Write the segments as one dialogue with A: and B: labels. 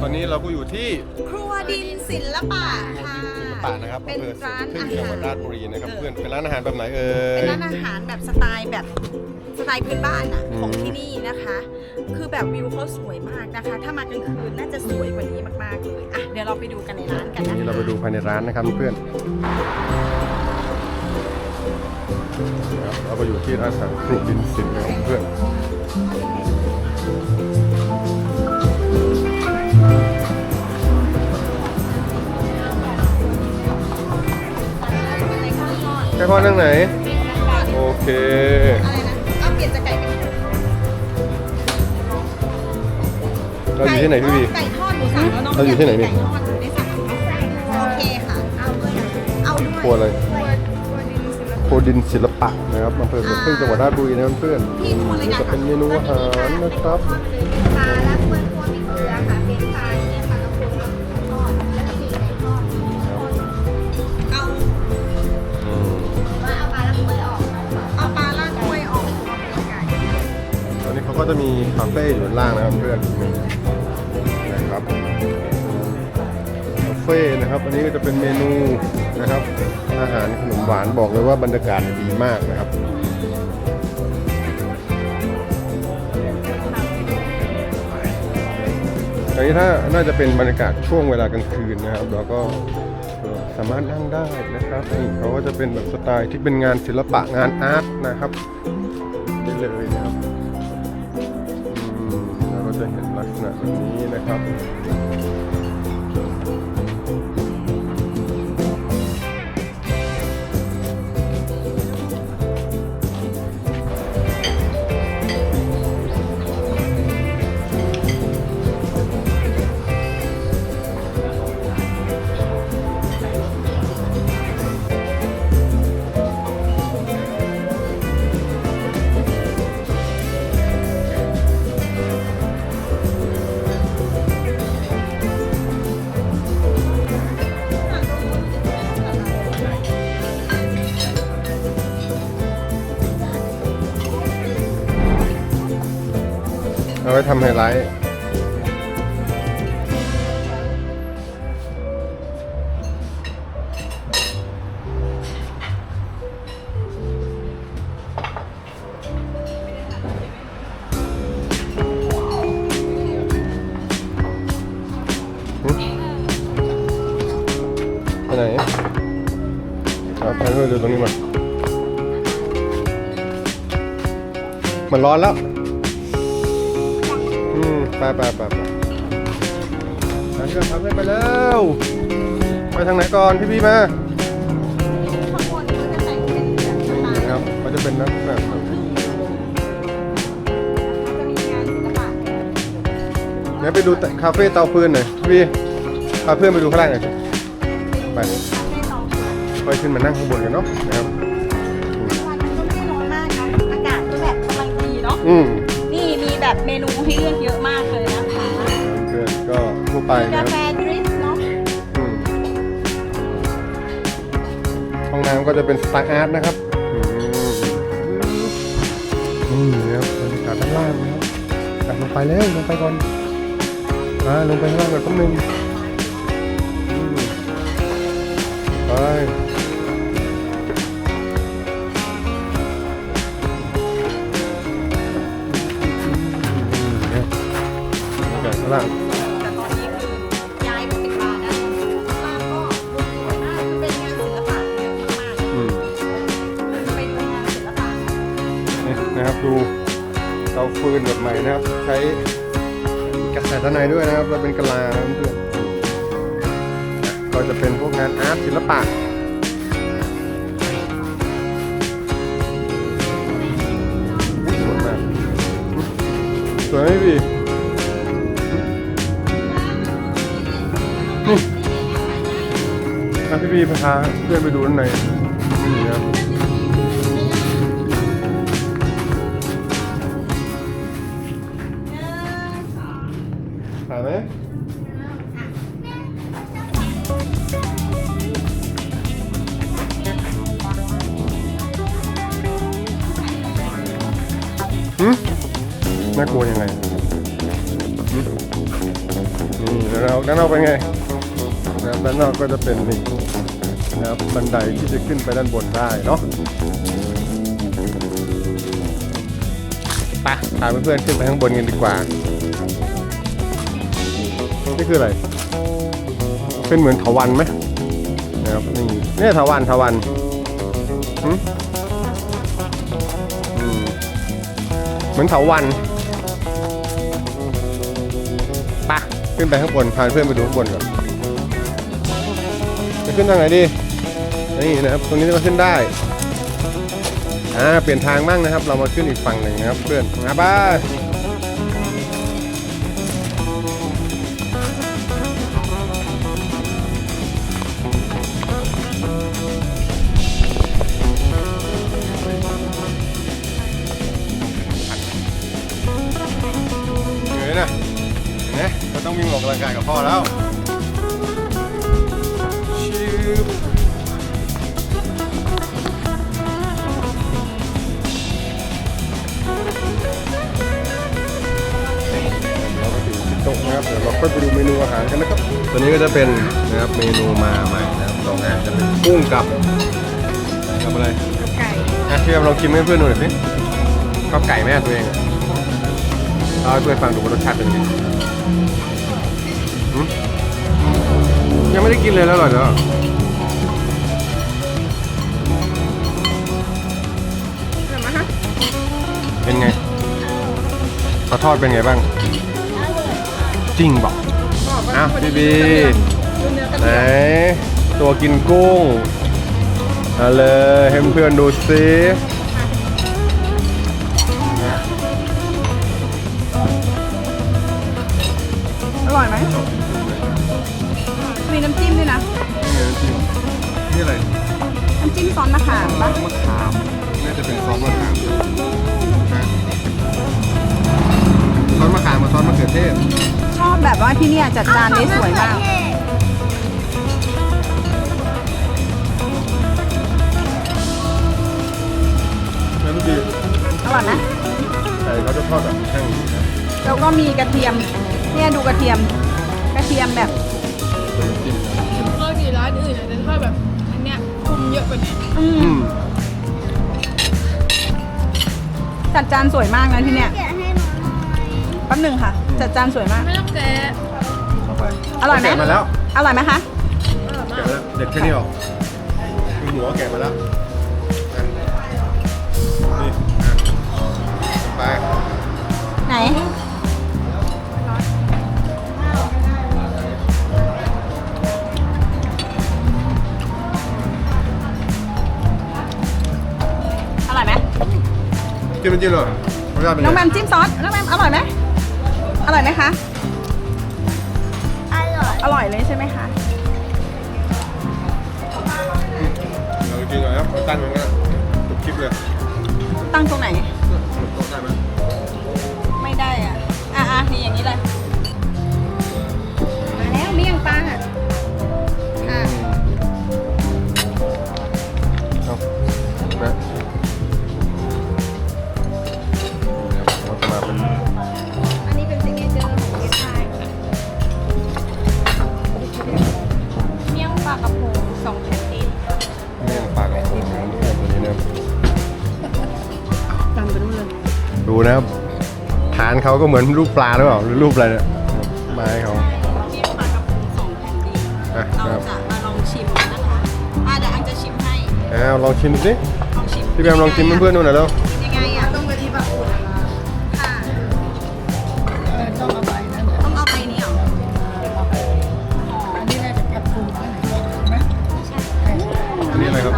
A: ตอนนี้เราก็อยู่ที่
B: ครัวดินศิลปะค่ะ
A: ศิลปะนะครับ
B: เป็น
A: อำเภอ
B: ร้าน
A: ซึ่ง
B: อา
A: จังห
B: หา
A: วัด
B: ร
A: ราชบุรีนะครับ
B: เออ
A: เพื่อนเป็นร้านอาหารแบบไหนเอ่
B: เป็น
A: ย
B: ร้านอาหารแบบสไตล์แบบสไตล์พื้นบ้านอะ
A: อืม
B: ของที่นี่นะคะ คือแบบวิวเขาสวยมากนะคะ ถ้ามากลางคืนน่าจะสวยกว่านี้มากๆเลยอะเดี๋ยวเราไปดูกันในร้านกันนะคะ
A: นี่เราไปดูภายในร้านนะครับเพื่อนครับเราไปอยู่ที่ร้านอาหารครัวดินศิลป์นะครับเพื่อน
B: ใน ข้าวทอด
A: แค่พ่อนั่งไหน โอเค
B: อะไรนะเอาเปลี่ยนจากไก่เป็น
A: เราอยู่ที่ไหนพี่บี
B: ไก่ทอดหมูสับแล้วน้อง
A: เราอยู่ที่ไหนนี่
B: ไก่ทอดได้สั่งโอเคค่ะ เอาด้วยเอาด้วย
A: ครัวอะไร
B: ครัวดินศิลปะ
A: ครัวดินศิลปะนะครับอำเภอสวนพึ่งจังหวัดราชบุรีนะครับเพื่อน
B: พี่ครัวเลย
A: นี่
B: นะ
A: จะเป็นเมนูอาหารนะครับ
C: ปลาและ
A: จะมีคาเฟ่อยู่ด้านล่างนะครับเพื่อนนะครับคาเฟ่นะครับอันนี้ก็จะเป็นเมนูนะครับอาหารขนมหวานบอกเลยว่าบรรยากาศดีมากนะครับอันนี้ถ้าน่าจะเป็นบรรยากาศช่วงเวลากลางคืนนะครับ แล้วก็สามารถนั่งได้นะครับนี่เขาก็จะเป็นแบบสไตล์ที่เป็นงานศิลปะงานอาร์ตนะครับได้เลยนะครับ ณะนี้นะครับ เอาไว้ทำไฮไลท์หึไปไหนเอาไปเพื่อดูตรงนี้มามันร้อนแล้ว ไปไปไปไปทางก็ทำให้ไปแล้ว ไปทางไหนก่อนพี่พี่มา
B: ข้างบนก็จะแต่งเป็นแบบสไตล์
A: นะครับก็จะเป็นนักแบบ
B: จะมีงานศิลปะ
A: งั้นไปดูแต่คาเฟ่เตาฟืนหน่อยพี่พาเพื่อนไปดูข้างล่างหน่อยสิไป
B: ให้ลองดู
A: ค่อยขึ้นมานั่งข้างบนกันเนาะนะครับ
B: วันมันก็ไม่ได้ร้อนมากนะอากาศก็แบบกำลังดีเนาะ
A: อืม
B: นี่มีแบบเมนูให้เลือก
A: ไป
B: มี
A: นะ
B: กา
A: ครับ
B: แฟดริปเนาะ
A: อืมห้องน้ำก็จะเป็นสไตล์อาร์ตนะครับอืมนี่นะครับบรรยากาศด้านล่างนะครับกลับลงไปแล้วลงไปก่อนอ่าลงไปข้างล่างก่อนแป๊บนึงอืมไปเนี่ยบรรยากาศข้างล่าง
B: น
A: แบบใหม่นะครับ ใช้กระแสด้านในด้วยนะครับแล้วเป็นกะลานะเพื่อนก็จะเป็นพวกงานอาร์ตศิลปะสวยมากสวยไหมพี่นี่อะพี่บีพาเพื่อนไปดูด้านในนี่นะ เป็นไงนะครับด้านนอกก็จะเป็นนี่นะครับบันไดที่จะขึ้นไปด้านบนได้เนาะไปพาเพื่อนๆขึ้นไปข้างบนกันดีกว่า นี่คืออะไร เป็นเหมือนถาวันไหมนะครับนี่เนี่ยถาวันถาวันหึอืมเหมือนเถาวันปะ ขึ้นไปข้างบนพาเพื่อนไปดูข้างบนก่อนจะขึ้นทางไหนดีนี่นะครับตรงนี้ก็ขึ้นได้อ่าเปลี่ยนทางบ้างนะครับ เรามาขึ้นอีกฝั่งหนึ่งนะครับเพื่อนมาบ้า ต๊ะนะครับเดี๋ยวเราค่อยไปดูเมนูอาหารกันนะครับตัวนี้ก็จะเป็นนะครับเมนูมาใหม่นะครับสองอย่างจะเป็นกุ้งกับกับอะไร
B: ไก่
A: อะพี่แอมลองชิมให้เพื่อนดูหน่อยสิชอบไก่แม่ตัวเองอะเอาให้เพื่อนฟังดูว่ารสชาติเป็นยังไงหืมยังไม่ได้กินเลยแล้วเหรอเนาะ
B: เห็นไหมคะ
A: เป็นไงเขาทอดเป็นไงบ้าง จริงบอก
B: บอกว่า
A: อ้าวพี่บี
B: ดูเนื้อกระ
A: ไหน
B: เทียม
A: ตัวกินกุ้งเอาเลยให้เพื่อนๆดูสิ
B: อร่อยไหมมีน้ำจิ้มด้วยนะ
A: นี่อะไร
B: น้ำจิ้มซอสมะขามปะ
A: มะขามน่าจะเป็นซอสมะขาม ซอสมะขามกับซอสมะเขือเทศ
B: ชอบแบบว่าที่เนี่ยจัดจานได้สวยมาก
A: แล้วพี่
B: อร่อยไหม
A: ไก่เขาจะทอดแบบแห้งดีนะ
B: แล้วก็มีกระเทียม เนี่ยดูกระเทียม กระเทียมแบบ
A: เป็นน้ำจิ้มน้ำจิ้ม
D: ปกติร้านอื่นอาจจะทอดแบบอันเนี้ยคุมเยอะกว่านี้
B: อื
A: อื
B: ม
A: ม
B: จัดจานสวยมากนะที่เนี่ย
C: แป๊
B: บหนึ่งค่ะ จัดจานสวยมาก
D: ไม่ต้องแกะ
A: เข้าไป
B: อร่อยไหม
A: แกะมาแล้ว
B: อร่อยไหมคะ
D: อร่อย
A: แกะ
D: มาก
A: มาแล้วเด็ดแค่นี้หรอมีหัวแกะมาแล้วอะนี่อะไป
B: ไหน อร่อยไหม
A: จิ้มน้ำจิ้มเลยรสชาติเป็น
B: น้อง
A: ไง
B: แมมจิ้มซอส น้องแมมอร่อยไหม อร่อยไหมคะ
C: อร่อย
B: อร่อยเลยใช่ไหมคะ
A: เราจริงๆแล้วตั้งอย่างนั้นทุกคลิปเลย
B: ตั้งตรงไหน
A: โต๊ะได้ไหม
B: ไม่ได้อะ อะอะนี่อย่างนี้เลย มาแล้วเมี่ยงปลาค่ะ
A: เอา ฐานเขาก็เหมือนรูปปลาหรือเปล่าหรือรูปอะไรเนี่ยไม้เขา
B: เมี่ยงปลากระพงสองแผ่นดิน
A: อะ
B: เรา
A: ครับ
B: จะมาลองชิมนะคะอะเดี๋ยวอันจะชิมให้
A: อ้าวลองชิมดูสิ
B: ลองชิม
A: พี่แบมลองชิมเพื่อนๆดูหน่อยแล้ว
B: ยังไงอะต้องกะทิแบบอุ่นค่ะต้องเอาไปนั่นต้องเอาไปนี่เหรอ
D: อันนี้น่าจะผัดปูไหม
A: อันนี้อะไรครับ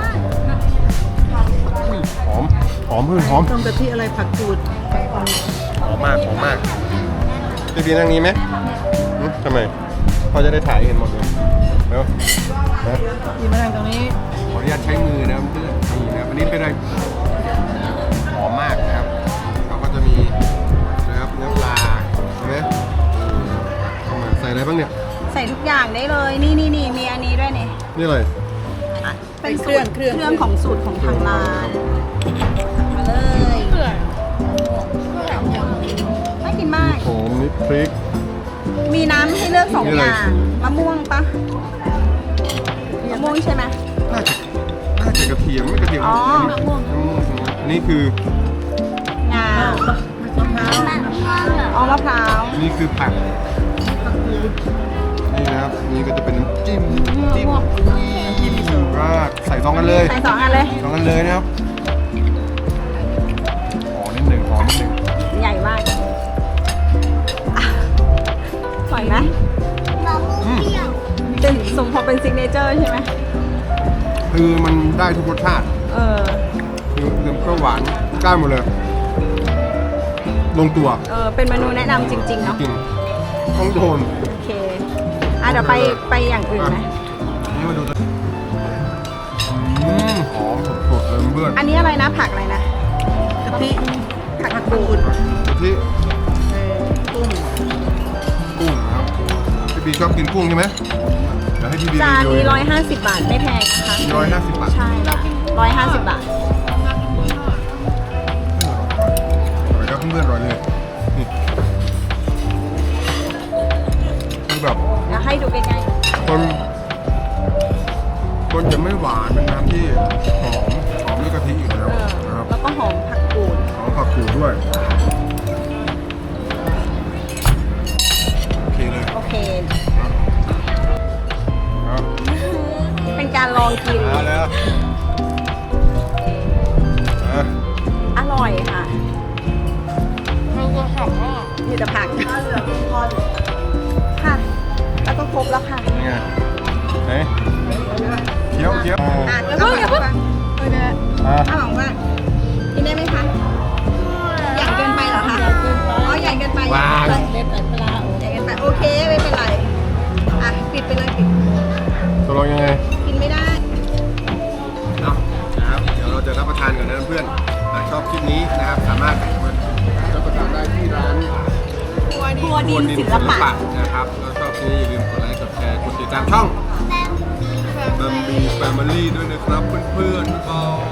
A: อุ้ยหอมหอมเพื่อนหอม
D: ต้มกะทิอะไรผักกูด
A: ห อมมากหอมมากพี่พีนั่งนี้ไหมหึทำไมพ่อจะได้ถ่ายเห็นหมดเลยเร็วนะ
D: ที่มานั่งตรงนี้
A: ขออนุญาตใช้มือนะครับเพื่อนนี่นะครับอันนี้เป็นอะไรหอมมากนะครับเขาก็จะมีนะครับเนื้อปลาเห็นไหมเข้ามาใส่อะไรบ้างเนี่ย
B: ใส่ทุกอย่างได้เลย นี่นี่นี่มีอันนี้ด้วยนี่
A: นี่อะไร
B: เป็นสูตรเครื่องเครื่องของสูตรของทางร้าน น่ากินมาก
A: หอมนิดพริก
B: มีน้ำให้เลือกสอง
A: นี่
B: อ
A: เลย
B: ย่างมะม่วงปะมะม่วงใช่ไหม
A: น่าจะน่าจะกระเทียมไม่กระเทียม
B: อ๋อ
A: มะม่วงอันนี้คืองา
B: อ๋อมะพร้าว
A: อันนี้คือผักนี่นะครับอันนี่ก็จะเป็นน้ำจิ้มจิ้มจิ้มสุราษฎร์ใส่ซองกันเลย
B: ใส่สองอันเลย
A: ซองกันเลยนะครับ อ
B: ยไหม
A: อืม
B: เป็นสมพอเป็นซิกเนเจอร์ใช่ไหม
A: คือมันได้ทุกรสชาติ
B: เออ
A: คือเค็มก็หวานได้หมดเลย ลงตัว
B: เออ เป็นเมนูแนะนำจริง ๆ เนาะ
A: จริงต้องโดน
B: โอเค อะเดี๋ยวไปไปอย่างอื่นไหม
A: นี่มาดูตัวอืมหอมสดๆเลยเพื่อน
B: อันนี้อะไรนะผักอะไรนะกะทิผักกระตูน
A: ที่ พี่บีชอบกินกุ้งใช่ไหมเดี๋ยวให้พี่บี
B: จาน
A: รีวิว
B: นี้ร้อยห้าสิบบาทไม่แพงนะคะ
A: ร้อยห้าสิบบาท
B: ใช่ร้อยห้าสิบบาท
A: อร่อยครับเพื่อนๆอร่อยเลยนี่คือแบบ
B: เดี๋ยวให้ดูใกล้
A: คนคนจะไม่หวานเป็นน้ำที่หอมหอมด้วยกะทิอยู่
B: ๆ
A: แล้ว
B: เออ
A: นะครับ
B: แล้วก็หอมผักกูด
A: หอมผักกูดด้วย เคเลย
B: โอเค
A: ครับ
B: เป็นการลองกิน
A: มาแล้วอะ
B: อร่อยค่ะ
D: มันก็หอมมาก
B: มีแต่ผักค่ะ แล้วก็ครบแล้วค่ะ
A: นี่ไงไหนเคี้ยวเคี้ยว
B: อะเดี๋ยวเพิ่งอย่าเพิ่ง
D: เออเนี่ย
A: อะ
B: อ้าวว่ากินได้ไหมคะ ใหญ่เกินไปเหรอคะ อ๋อ ใหญ่เกินไป
A: วาง
B: เล็บแต่ปลาใหญ่เกินไปโอเคไม่เป็นไร อะ ปิดไปเลยปิด
A: ตกลงยังไง
B: กินไม่ได้
A: เนาะนะครับ เดี๋ยวเราจะรับประทานกันนะเพื่อนหากชอบคลิปนี้นะครับ สามารถมารับประทานได้ที่ร้าน
B: ครัวดินศิลปะ
A: นะครับแล้วชอบคลิปนี้อย่าลืมกดไลค์ กดแชร์ กดติดตามช่อง b ัมบีแฟมิลี่ด้วยนะครับเพื่อนๆบ๊ายบาย